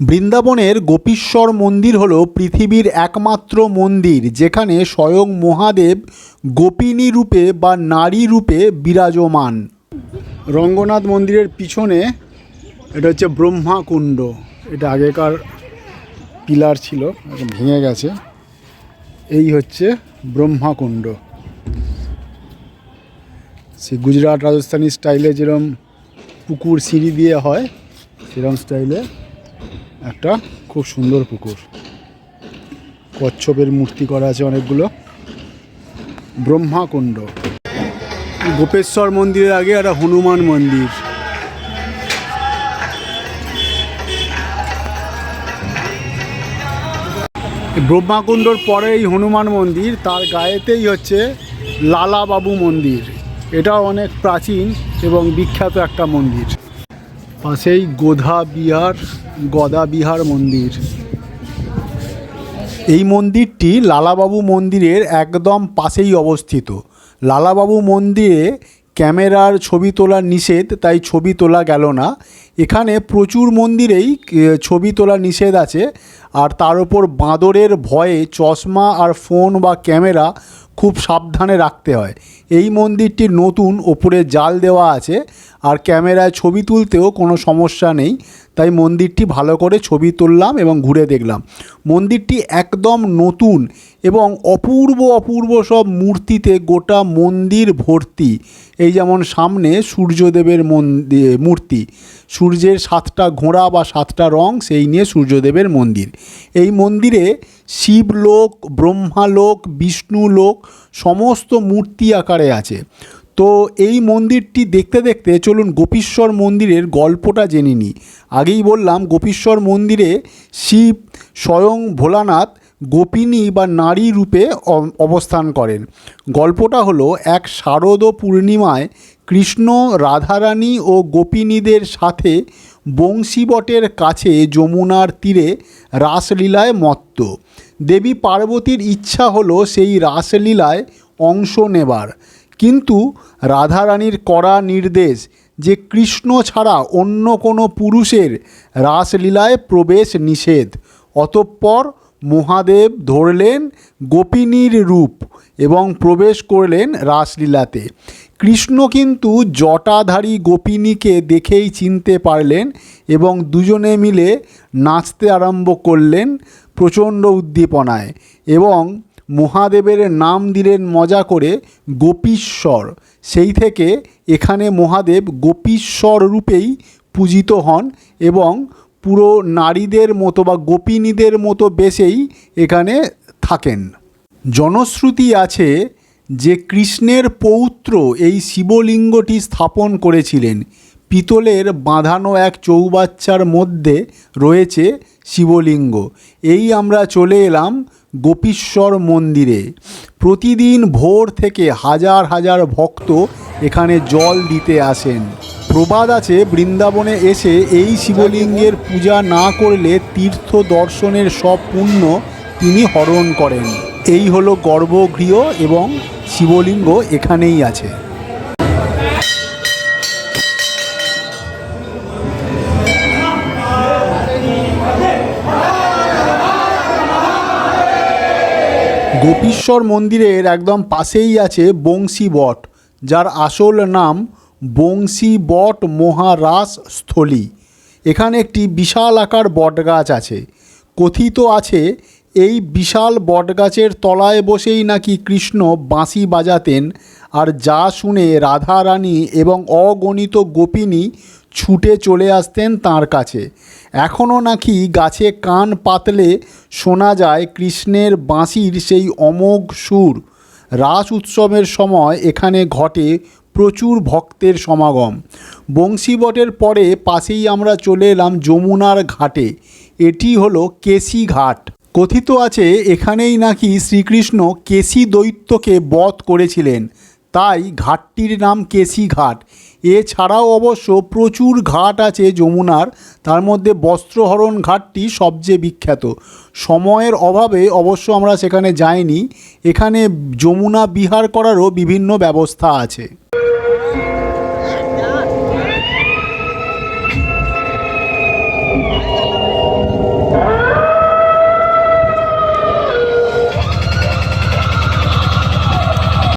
বৃন্দাবনের গোপীশ্বর মন্দির হল পৃথিবীর একমাত্র মন্দির, যেখানে স্বয়ং মহাদেব গোপিনী রূপে বা নারী রূপে বিরাজমান। রঙ্গনাথ মন্দিরের পিছনে এটা হচ্ছে ব্রহ্মাকুণ্ড। এটা আগেকার পিলার ছিল এখন ভেঙে গেছে। এই হচ্ছে ব্রহ্মাকুণ্ড। সে গুজরাট, রাজস্থানী স্টাইলে যেরম পুকুর, সিঁড়ি দিয়ে হয়, সেরম স্টাইলে একটা খুব সুন্দর পুকুর। কচ্ছপের মূর্তি করা আছে অনেকগুলো। ব্রহ্মাকুণ্ড। গোপেশ্বর মন্দিরের আগে একটা হনুমান মন্দির। ব্রহ্মাকুণ্ডর পরে এই হনুমান মন্দির, তার গায়েতেই হচ্ছে লালাবাবু মন্দির। এটাও অনেক প্রাচীন এবং বিখ্যাত একটা মন্দির। পাশেই গোধা বিহার, গদা বিহার মন্দির। এই মন্দিরটি লালাবাবু মন্দিরের একদম পাশেই অবস্থিত। লালাবাবু মন্দিরে ক্যামেরার ছবি তোলা নিষেধ, তাই ছবি তোলা গেল না। এখানে প্রচুর মন্দিরেই ছবি তোলা নিষেধ আছে। আর তার উপর বাঁদরের ভয়ে চশমা আর ফোন বা ক্যামেরা খুব সাবধানে রাখতে হয়। এই মন্দিরটি নতুন, ওপরে জাল দেওয়া আছে আর ক্যামেরায় ছবি তুলতেও কোনো সমস্যা নেই। তাই মন্দিরটি ভালো করে ছবি তুললাম এবং ঘুরে দেখলাম। মন্দিরটি একদম নতুন এবং অপূর্ব অপূর্ব সব মূর্তিতে গোটা মন্দির ভর্তি। এই যেমন সামনে সূর্যদেবের মন্দির মূর্তি। সূর্যের সাতটা ঘোড়া বা সাতটা রং, সেই নিয়ে সূর্যদেবের মন্দির। এই মন্দিরে শিবলোক, ব্রহ্মালোক, বিষ্ণুলোক সমস্ত মূর্তি আকারে আছে। তো এই মন্দিরটি দেখতে দেখতে চলুন গোপীশ্বর মন্দিরের গল্পটা জেনে নিই। আগেই বললাম গোপীশ্বর মন্দিরে শিব স্বয়ং ভোলানাথ গোপিনী বা নারী রূপে অবস্থান করেন। গল্পটা হলো এক শারদ পূর্ণিমায় কৃষ্ণ, রাধারানী ও গোপিনীদের সাথে বংশীবটের কাছে যমুনার তীরে রাসলীলায় মত্ত। দেবী পার্বতীর ইচ্ছা হলো সেই রাসলীলায় অংশ নেবার। কিন্তু রাধারানীর কড়া নির্দেশ যে কৃষ্ণ ছাড়া অন্য কোনো পুরুষের রাসলীলায় প্রবেশ নিষেধ। অতঃপর মহাদেব ধরলেন গোপিনীর রূপ এবং প্রবেশ করলেন রাসলীলাতে। কৃষ্ণ কিন্তু জটাধারী গোপিনীকে দেখেই চিনতে পারলেন এবং দুজনে মিলে নাচতে আরম্ভ করলেন প্রচণ্ড উদ্দীপনায় এবং মহাদেবের নাম দিলেন মজা করে গোপীশ্বর। সেই থেকে এখানে মহাদেব গোপীশ্বর রূপেই পূজিত হন এবং পুরো নারীদের মতো বা গোপিনীদের মতো বেশেই এখানে থাকেন। জনশ্রুতি আছে যে কৃষ্ণের পৌত্র এই শিবলিঙ্গটি স্থাপন করেছিলেন, পিতলের বাঁধানো এক চৌবাচ্চার মধ্যে রয়েছে শিবলিঙ্গ। এই আমরা চলে এলাম গোপীশ্বর মন্দিরে। প্রতিদিন ভোর থেকে হাজার হাজার ভক্ত এখানে জল দিতে আসেন। প্রবাদ আছে, বৃন্দাবনে এসে এই শিবলিঙ্গের পূজা না করলে তীর্থ দর্শনের সব পুণ্য তিনি হরণ করেন। এই হলো গর্ভগৃহ এবং শিবলিঙ্গ এখানেই আছে। গোপীশ্বর মন্দিরের একদম পাশেই আছে বংশী বট, যার আসল নাম বংশী বট মহারাস স্থলী। এখানে একটি বিশাল আকার বটগাছ আছে। কথিত আছে এই বিশাল বটগাছের তলায় বসেই নাকি কৃষ্ণ বাঁশি বাজাতেন আর যা শুনে রাধা রানী এবং অগণিত গোপিনী ছুটে চলে আসতেন তার কাছে। এখনও নাকি গাছে কান পাতলে শোনা যায় কৃষ্ণের বাঁশির সেই অমোঘ সুর। রাস উৎসবের সময় এখানে ঘটে প্রচুর ভক্তের সমাগম। বংশীবটের পরে পাশেই আমরা চলে এলাম যমুনার ঘাটে। এটি হলো কেসি ঘাট। কথিত আছে, এখানেই নাকি শ্রীকৃষ্ণ কেশি দৈত্যকে বধ করেছিলেন। তাই ঘাটটির নাম কেশি ঘাট। এছাড়াও অবশ্য প্রচুর ঘাট আছে যমুনার। তার মধ্যে বস্ত্রহরণ ঘাটটি সবচেয়ে বিখ্যাত। সময়ের অভাবে অবশ্য আমরা সেখানে যাইনি। এখানে যমুনা বিহার করারও বিভিন্ন ব্যবস্থা আছে।